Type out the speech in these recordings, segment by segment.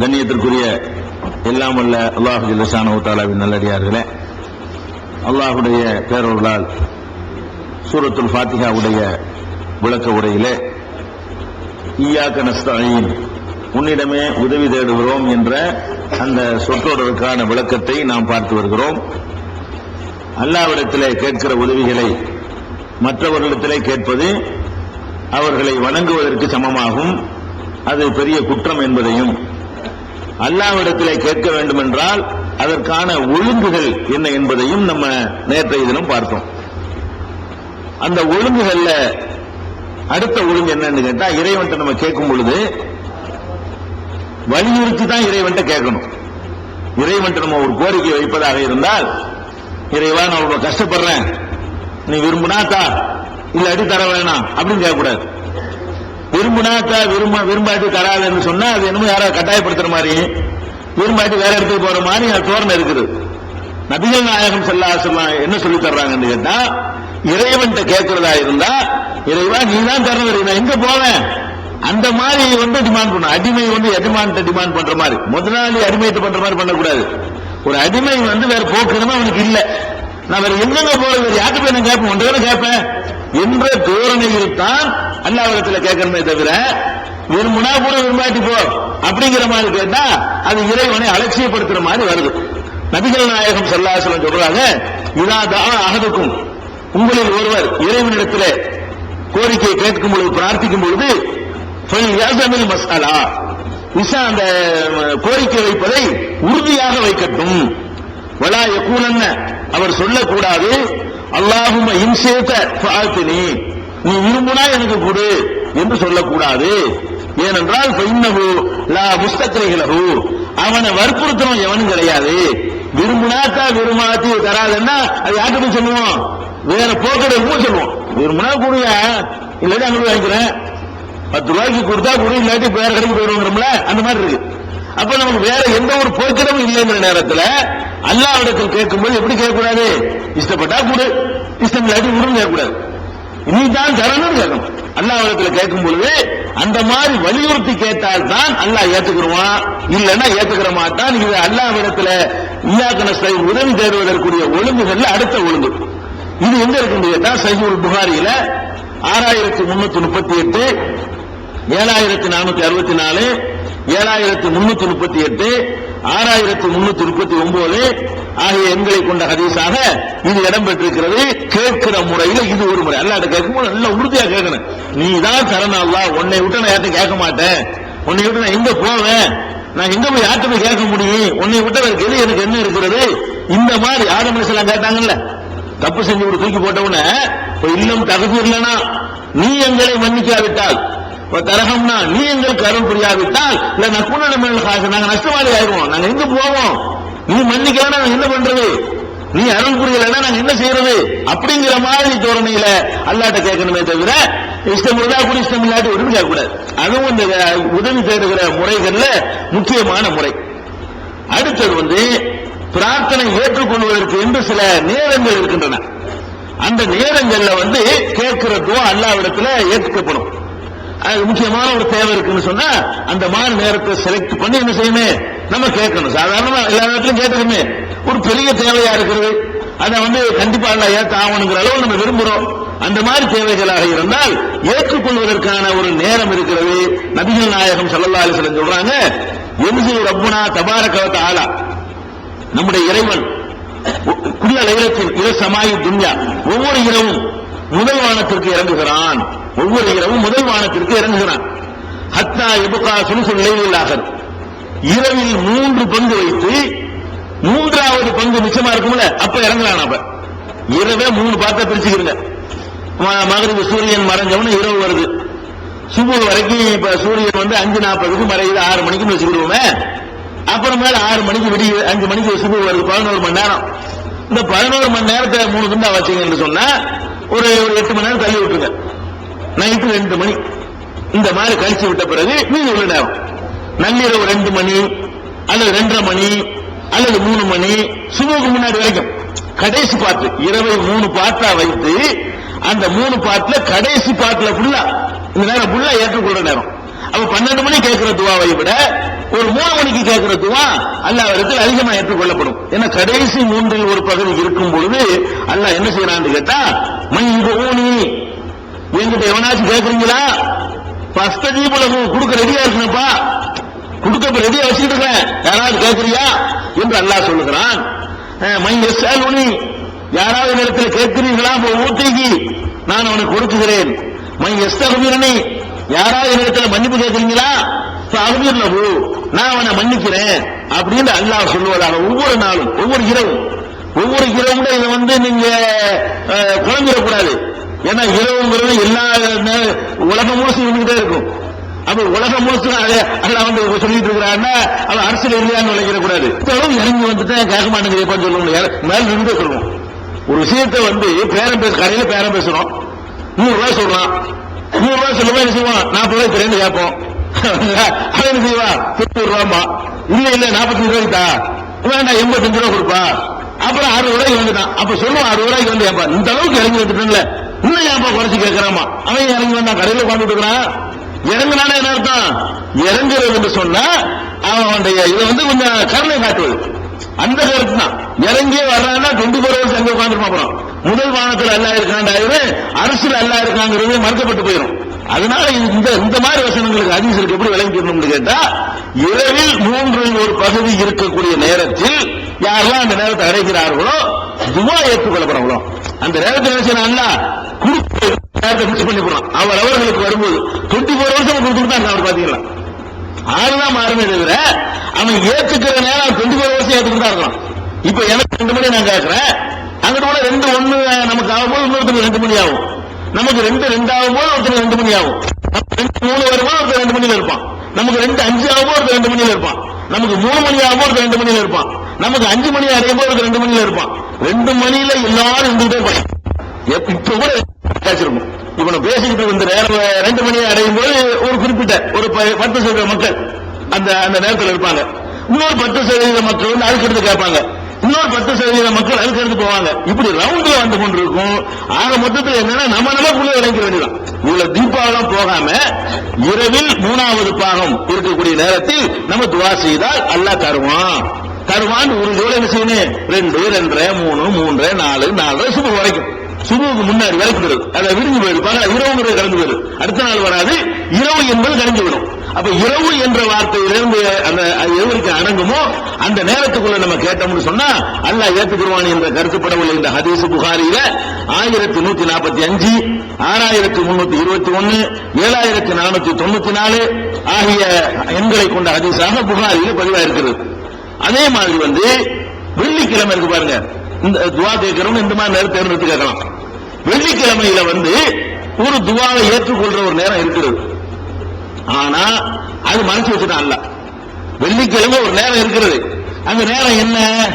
கண்ணியத்திற்குரிய எல்லாம் அல்ல அல்லாஹ் ஜில்லசானு தாலாவின் நல்லடியார்களே அல்லாஹுடைய பேரொருளால் சூரத்துல் ஃபாத்திகாவுடைய விளக்க உரையிலே ஈயாக்க நஸ்தாயின் உன்னிடமே உதவி தேடுகிறோம் என்ற அந்த சொற்றொடருக்கான விளக்கத்தை நாம் பார்த்து வருகிறோம். அல்லாவிடத்திலே கேட்கிற உதவிகளை மற்றவர்களிடத்திலே கேட்பது அவர்களை வணங்குவதற்கு சமமாகும். அது பெரிய குற்றம் என்பதையும் அல்லாவிடத்திலே கேட்க வேண்டும் என்றால் அதற்கான ஒழுங்குகள் என்ன என்பதையும் நம்ம நேற்றைய தினம் பார்த்தோம். அந்த ஒழுங்குகள்ல அடுத்த ஒழுங்கு என்னன்னு கேட்டா இறைவன்ட்ட நம்ம கேட்கும் பொழுது வலியுறுத்தி தான் இறைவன்ட்ட கேட்கணும். இறைவன்ட்ட நம்ம ஒரு கோரிக்கை வைப்பதாக இருந்தால் இறைவா நான் ரொம்ப கஷ்டப்படுறேன். நீ விரும்பினா தா அடி தர வேணாம் அப்படின்னு கேட்கக்கூடாது. விரும்புனாக்கா விரும்ப விரும்பாட்டி தராதுன்னு சொன்னா அது என்னமோ யாராவது கட்டாயப்படுத்துற மாதிரி. விரும்பாட்டி வேற இடத்துக்கு போற மாதிரி தோரணை இருக்குது. நபிகள் நாயகம் செல்லா என்ன சொல்லி தர்றாங்கன்னு கேட்டா இறைவன்கிட்ட கேட்கறதா இருந்தா இறைவா நீ தான் தரணும் நான் எங்க போவேன்? அந்த மாதிரி வந்து டிமாண்ட் பண்ணும் அடிமை வந்து எஜமான்ட்ட டிமாண்ட் பண்ற மாதிரி. முதலாளி அடிமைட்டு பண்ற மாதிரி பண்ணக்கூடாது. ஒரு அடிமை வந்து வேற போக்குறதும் அவனுக்கு இல்ல. நான் வேற எங்கெங்க போறது? யார்கிட்ட யாருக்கு போய் நான் கேட்பேன்? ஒன்று கேட்பேன். என்ற தோரணையில் தான் அல்லாவிடத்துல கேட்கணுமே தவிர விரும்புனா கூட விரும்பாட்டி போ அப்படிங்கிற மாதிரி கேட்டா அது இறைவனை அலட்சியப்படுத்துற மாதிரி வருது. நபிகள் நாயகம் சல்லாசலம் சொல்றாங்க இதாதான் அகதுக்கும் உங்களில் ஒருவர் இறைவனிடத்தில் கோரிக்கையை கேட்கும் பொழுது பிரார்த்திக்கும் பொழுது யாசமில் மசாலா விசா அந்த கோரிக்கை வைப்பதை உறுதியாக வைக்கட்டும். வலா எக்கூலன்ன அவர் சொல்லக்கூடாது அல்லாஹும் இம்சேத்த நீ விரும்புனா எனக்கு கொடு என்று சொல்லக்கூடாது. ஏனென்றால் இன்னகு லா அவனை வற்புறுத்தணும் எவனும் கிடையாது. விரும்புனாத்தா விரும்பாத்தி தராதுன்னா அது யார்கிட்ட சொல்லுவோம்? வேற போக்கடைக்கும் சொல்லுவோம். விரும்புனா கொடுங்க. இல்லாட்டி அங்கே வாங்கிக்கிறேன். பத்து ரூபாய்க்கு கொடுத்தா கொடு இல்லாட்டி வேற கடைக்கு போயிடுவோம்ல அந்த மாதிரி இருக்கு. அப்ப நமக்கு வேற எந்த ஒரு போக்கிடமும் இல்லைங்கிற நேரத்தில் அல்லாவிடத்தில் கேட்கும்போது எப்படி கேட்கக்கூடாது? இஷ்டப்பட்டா கொடு. இஷ்டம் இல்லாட்டி கொடுன்னு கேட்கக்கூடாது. நீ தான் தரணும்னு கேட்கணும் அல்லாவிடத்தில் கேட்கும் பொழுது அந்த மாதிரி வலியுறுத்தி கேட்டால் தான் அல்லாஹ் ஏத்துக்கிடுவான். இல்லைன்னா ஏத்துக்கிற மாட்டான். இது அல்லாவிடத்துல சை உதவி தேடுவதற்குரிய ஒழுங்குகள்ல அடுத்த ஒழுங்கு. இது எங்க இருக்கு கேட்டா சைபுல் புகாரியில ஆறாயிரத்தி முன்னூத்தி முப்பத்தி எட்டு ஏழாயிரத்தி நானூத்தி அறுபத்தி நாலு ஏழாயிரத்தி முன்னூத்தி முப்பத்தி எட்டு ஆறாயிரத்தி முன்னூத்தி முப்பத்தி ஒன்பது ஆகிய எண்களை கொண்ட ஹதீஸாக இது இடம்பெற்றிருக்கிறது. கேட்கிற முறையில் இது ஒரு முறை. அல்லாட்ட கேட்கும்போது நல்லா உறுதியா கேட்கணும். நீ தான் தரணும் உன்னை விட்டு நான் யார்ட்டும் கேட்க மாட்டேன். உன்னை விட்டு நான் எங்க போவேன்? நான் எங்க போய் யார்கிட்ட போய் கேட்க முடியும்? உன்னை விட்டு எனக்கு எது எனக்கு என்ன இருக்கிறது? இந்த மாதிரி ஆதம் மனுஷன் கேட்டாங்கல்ல. தப்பு செஞ்சு விட்டு தூக்கி போட்டவுடனே இன்னும் தகுதி இல்லைனா நீ எங்களை மன்னிக்காவிட்டால் தரகம்னா நீ எங்களுக்கு அருள் புரியாவிட்டால் இல்ல காசு நாங்க நஷ்டவாளி ஆயிடுவோம். நாங்க எங்க போவோம்? நீ மன்னிக்கலாம் நாங்க என்ன பண்றது? நீ அருள் புரியலன்னா நாங்க என்ன செய்யறது? அப்படிங்கிற மாதிரி தோரணையில அல்லாட்ட கேட்கணுமே தவிர இஷ்டம் இருந்தா கூட இஷ்டம் இல்லாட்டி உதவி கேட்கக்கூடாது. அதுவும் இந்த உதவி தேடுகிற முறைகள்ல முக்கியமான முறை. அடுத்தது வந்து பிரார்த்தனை ஏற்றுக்கொள்வதற்கு என்று சில நேரங்கள் இருக்கின்றன. அந்த நேரங்கள்ல வந்து கேட்கிற துவா அல்லாவிடத்துல ஏற்றுக்கப்படும் முக்கியமான ஒரு தேவை இருக்குன்னு சொன்னா அந்த மாதிரி நேரத்தை செலக்ட் பண்ணி என்ன செய்யணும் நம்ம கேட்கணும். சாதாரணமா எல்லா நேரத்திலும் கேட்கணுமே. ஒரு பெரிய தேவையா இருக்கிறது. அதை வந்து கண்டிப்பா அல்ல ஏத்த ஆகணுங்கிற அளவு நம்ம விரும்புறோம். அந்த மாதிரி தேவைகளாக இருந்தால் ஏற்றுக்கொள்வதற்கான ஒரு நேரம் இருக்கிறது. நபிகள் நாயகம் சல்லல்லா அலிஸ்லம் சொல்றாங்க எம்சி ரப்புனா தபாரகவத்த ஆலா நம்முடைய இறைவன் குள்ள லைலத்தில் இரு சமாயி துன்யா ஒவ்வொரு இரவும் முதல் வானத்திற்கு இறங்குகிறான். ஒவ்வொரு இரவும் முதல் வானத்திற்கு இறங்குகிறான். ஹத்தா இபுகா சுலுசுல் லைலாகர் இரவில் மூன்று பங்கு வைத்து மூன்றாவது பங்கு மிச்சமா இருக்கும்ல அப்ப இறங்கலாம் அப்ப இரவே மூணு பார்த்தா பிரிச்சுக்கிறங்க மகரிவு சூரியன் மறைஞ்சவன இரவு வருது. சுபு வரைக்கும் இப்ப சூரியன் வந்து அஞ்சு நாற்பதுக்கு மறையுது ஆறு மணிக்கு வச்சுக்கிடுவோமே. அப்புறமேல ஆறு மணிக்கு விடிய அஞ்சு மணிக்கு சுபு வருது பதினோரு மணி நேரம். இந்த பதினோரு மணி நேரத்தை மூணு துண்டா வச்சீங்கன்னு சொன்னா ஒரு ஒரு எட்டு மணி நேரம் தள்ளி விட்டுருங்க. நைட்டு ரெண்டு மணி. இந்த மாதிரி கழிச்சு விட்ட பிறகு மீதி உள்ள நேரம். நள்ளிரவு ரெண்டு மணி அல்லது ரெண்டரை மணி அல்லது மூணு மணி சுமூக முன்னாடி வரைக்கும். கடைசி பாட்டு இரவு மூணு பாட்டா வைத்து அந்த மூணு பாட்டுல கடைசி பாட்டுல ஃபுல்லா இந்த நேரம் ஃபுல்லா ஏற்றுக்கொள்ற நேரம். அப்ப பன்னெண்டு மணி கேட்கிற துவாவை விட ஒரு மூணு மணிக்கு கேட்கிற துவா அல்லாவிடத்தில் அதிகமா ஏற்றுக்கொள்ளப்படும். ஏன்னா கடைசி மூன்றில் ஒரு பகுதி இருக்கும் பொழுது அல்லாஹ் என்ன செய்யறான்னு கேட்டா மண் ஊனி. என்கிட்ட எவனாச்சும் கேட்கறீங்களா ஃபர்ஸ்ட் ஜீபுலகு கொடுக்க ரெடியா இருக்கணும்ப்பா. கொடுக்க ரெடியா வச்சுட்டு இருக்கேன். யாராவது கேட்கறியா என்று அல்லாஹ் சொல்லுகிறான். மைன் எஸ்ஆலுனி யாராவது இடத்தில் கேட்கிறீர்களா அப்ப ஊட்டிக்கு நான் அவனுக்கு கொடுக்குகிறேன் மைன் எஸ்தகுமீரனி யாராவது இடத்துல மன்னிப்பு கேட்கிறீங்களா அகுமீர்லகு நான் அவனை மன்னிக்கிறேன் அப்படின்னு அல்லாஹ் சொல்லுவதாக ஒவ்வொரு நாளும் ஒவ்வொரு இரவும். ஒவ்வொரு இரவும் இதை வந்து நீங்க குழம்பிடக்கூடாது. ஏன்னா இரவுங்கிறது எல்லா உலகம் முழுசும் இருந்துகிட்டே இருக்கும். அப்ப உலகம் முழுசு அல்ல வந்து சொல்லிட்டு இருக்கிறாருன்னா அவன் அரசியல் இல்லையான்னு நினைக்கிற கூடாது. இப்பவும் இறங்கி வந்துட்டு கேட்க மாட்டேங்கிறப்பான்னு எப்ப சொல்லணும் இற- மேல இருந்து சொல்லுவோம். ஒரு விஷயத்தை வந்து பேரம் பேச கடையில பேரம் பேசுறோம். நூறு ரூபாய் சொல்றான். நூறு ரூபாய் சொல்லுவோம் என்ன செய்வான்? நாற்பது ரூபாய் தரேன்னு கேட்போம். அவன் என்ன செய்வான்? தொண்ணூறு ரூபாம்பா இல்ல இல்ல நாற்பத்தஞ்சு ரூபாய்க்கு வேண்டாம் எண்பத்தஞ்சு ரூபாய் கொடுப்பா. அப்புறம் அறுபது ரூபாய்க்கு வந்துட்டான். அப்ப சொல்லுவான் அறுபது ரூபாய்க்கு வந்து ஏப்பா இந்த அளவுக்கு இறங்கி வந்துட்டேன்ல. இன்னும் ஏன்பா குறைச்சு கேட்கறாமா? அவன் இறங்கி வந்தான்? கடையில் உட்காந்துட்டு இருக்கிறான் இறங்குனானே என்ன அர்த்தம்? இறங்குறது என்று சொன்னா அவனுடைய இதை வந்து கொஞ்சம் கருணை காட்டுவது. அந்த கருத்து தான். இறங்கியே வர்றான்னா டுவெண்ட்டி ஃபோர் ஹவர்ஸ் அங்கே உட்காந்துருப்பான் அப்புறம். முதல் வானத்தில் அல்லா இருக்காண்டாயிரு அரசியல் அல்லா இருக்காங்கிறது மறுக்கப்பட்டு போயிடும் அதனால இந்த இந்த மாதிரி வசனங்களுக்கு அதிசருக்கு எப்படி விளங்கிக்கணும்னு கேட்டா இரவில் மூன்றில் ஒரு பகுதி இருக்கக்கூடிய நேரத்தில் யாரெல்லாம் அந்த நேரத்தை அடைகிறார்களோ துவா ஏற்றுக்கொள்ளப்படுறவங்களோ அந்த நேரத்தில் என்ன செய்யறாங்களா அல்ல மிஸ் பண்ணி போறான் அவர் அவர்களுக்கு வரும்போது டுவெண்ட்டி ஃபோர் ஹவர்ஸ் கொடுத்துட்டு தான் அவர் பாத்தீங்களா? ஆறுதான் மாறுமே தவிர அவன் ஏத்துக்கிற நேரம் டுவெண்ட்டி ஃபோர் ஹவர்ஸ் ஏத்துக்கிட்டு தான் இருக்கான். இப்ப எனக்கு ரெண்டு மணி நான் கேட்கிறேன் அங்கிட்ட கூட ரெண்டு ஒண்ணு நமக்கு ஆகும்போது இன்னொருத்தருக்கு ரெண்டு மணி ஆகும். நமக்கு ரெண்டு ரெண்டு ஆகும்போது ஒருத்தர் ரெண்டு மணி ஆகும். ரெண்டு மூணு வரும்போது ஒருத்தர் ரெண்டு மணியில இருப்பான். நமக்கு ரெண்டு அஞ்சு ஆகும்போது ஒருத்தர் ரெண்டு மணியில இருப்பான். நமக்கு மூணு மணி ஆகும்போது ஒருத்தர் ரெண்டு மணியில இருப்பான். நமக்கு அஞ்சு மணி அடையும் போது ஒருத்தர் ரெண்டு மணியில இருப்பான். ரெண்டு மணியில எல்லாரும் இருந்துகிட்டே இருப்பாங்க இப்ப கூட இவனை பேசிக்கிட்டு இருந்த நேரம் ரெண்டு மணி அடையும் போது ஒரு குறிப்பிட்ட ஒரு ப- பத்து சதவீத மக்கள் அந்த அந்த நேரத்தில் இருப்பாங்க. இன்னொரு பத்து சதவீத மக்கள் வந்து அதுக்கடுத்து கேட்பாங்க. இன்னொரு பத்து சதவீத மக்கள் அதுக்கடுத்து போவாங்க. இப்படி ரவுண்ட்ல வந்து கொண்டிருக்கும். ஆக மொத்தத்தில் என்னன்னா நம்ம நமக்குள்ள இறங்கி வேண்டியதான் இவ்வளவு தீபாவளம் போகாம இரவில் மூணாவது பாகம் இருக்கக்கூடிய நேரத்தில் நம்ம துவா செய்தால் அல்லாஹ் தருவான். தருவான் ஒரு என்ன செய்யணும்? ரெண்டு ரெண்டரை மூணு மூன்று நாலு நாலு சுபு வரைக்கும். சுபுக்கு முன்னாடி வரைக்கும் வரும் அதை விரிஞ்சு போயிடும். பகல இரவுங்கிறது கலந்து போயிடும். அடுத்த நாள் வராது. இரவு என்பது கலந்து விடும் அப்ப இரவு என்ற வார்த்தையிலிருந்து அந்த எவருக்கு அடங்குமோ அந்த நேரத்துக்குள்ள நம்ம கேட்டோம்னு சொன்னா அல்லாஹ் ஏத்துக்குருவான் என்ற கருத்துப்படவில்லை இந்த ஹதீஸ் புகாரியில ஆயிரத்தி நூத்தி நாற்பத்தி அஞ்சு ஆறாயிரத்தி முன்னூத்தி இருபத்தி ஒன்னு ஏழாயிரத்தி நானூத்தி தொண்ணூத்தி நாலு ஆகிய எண்களை கொண்ட ஹதீஸாக புகாரியில் பதிவாக இருக்கிறது அதே மாதிரி வந்து வெள்ளிக்கிழமை இருக்கு பாருங்க. இந்த துவா கேட்கிறோம் இந்த மாதிரி நேரம் தேர்ந்தெடுத்து கேட்கலாம். வெள்ளிக்கிழமையில வந்து ஒரு துவாவை ஏற்றுக்கொள்ற ஒரு நேரம் இருக்கிறது. ஆனா அது மனசு வச்சுட்டான் அல்ல. வெள்ளிக்கிழமை ஒரு நேரம் இருக்கிறது. அந்த நேரம் என்ன?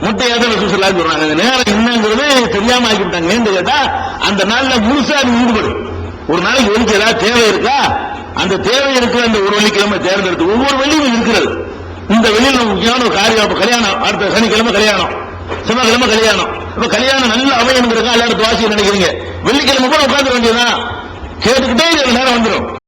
முட்டையாக சொல்லலாம் சொல்றாங்க. அந்த நேரம் என்னங்கிறது தெரியாம ஆக்கிவிட்டாங்க ஏன்னு கேட்டா அந்த நாள்ல முழுசா அது ஈடுபடும் ஒரு நாளைக்கு வெள்ளிக்கு ஏதாவது தேவை இருக்கா? அந்த தேவை இருக்கிற அந்த ஒரு வெள்ளிக்கிழமை தேர்ந்தெடுத்து ஒவ்வொரு வெள்ளியும் இருக்கிறது. இந்த வெளியில் நம்ம முக்கியமான ஒரு காரியம் கல்யாணம். அடுத்த சனிக்கிழமை கல்யாணம். செவ்வாய்க்கிழமை கல்யாணம். இப்ப கல்யாணம் நல்ல அமையணுங்கிறதுக்காக எல்லாரும் துவாசியம் நினைக்கிறீங்க. வெள்ளிக்கிழமை கூட உட்காந்து வேண்டியதுதான். கேட்டுக்கிட்டே நேரம் வந்துடும்